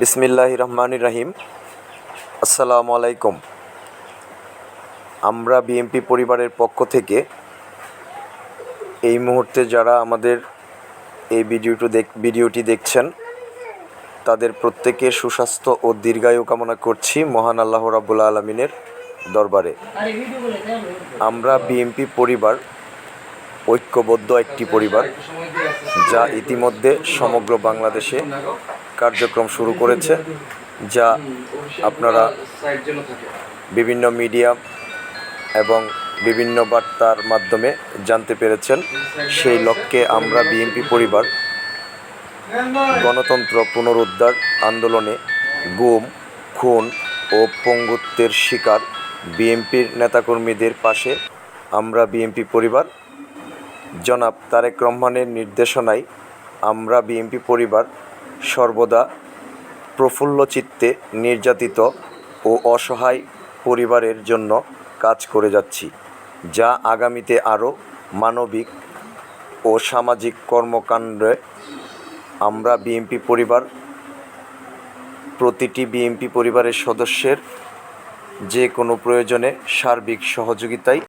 বিসমিল্লাহ রহমান রাহিম আসসালামু আলাইকুম আমরা বিএমপি পরিবারের পক্ষ থেকে এই মুহূর্তে যারা আমাদের এই ভিডিওটি দেখ, ভিডিওটি দেখছেন, তাদের প্রত্যেকের সুস্বাস্থ্য ও দীর্ঘায়ু কামনা করছি মহান আল্লাহ রাবুল আলমিনের দরবারে। আমরা বিএমপি পরিবার, ঐক্যবদ্ধ একটি পরিবার, যা ইতিমধ্যে সমগ্র বাংলাদেশে কার্যক্রম শুরু করেছে, যা আপনারা বিভিন্ন মিডিয়া এবং বিভিন্ন বার্তার মাধ্যমে জানতে পেরেছেন। সেই লক্ষ্যে আমরা বিএনপি পরিবার গণতন্ত্র পুনরুদ্ধার আন্দোলনে গুম, খুন ও পঙ্গুত্বের শিকার বিএনপির নেতাকর্মীদের পাশে আমরা বিএনপি পরিবার। জনাব তারেক রহমানের নির্দেশনায় আমরা বিএনপি পরিবার সর্বদা প্রফুল্ল চিত্তে নির্যাতিত ও অসহায় পরিবারের জন্য কাজ করে যাচ্ছি, যা আগামীতে আরও মানবিক ও সামাজিক কর্মকাণ্ডে আমরা বিএনপি পরিবার, প্রতিটি বিএনপি পরিবারের সদস্যের যে কোনো প্রয়োজনে সার্বিক সহযোগিতায়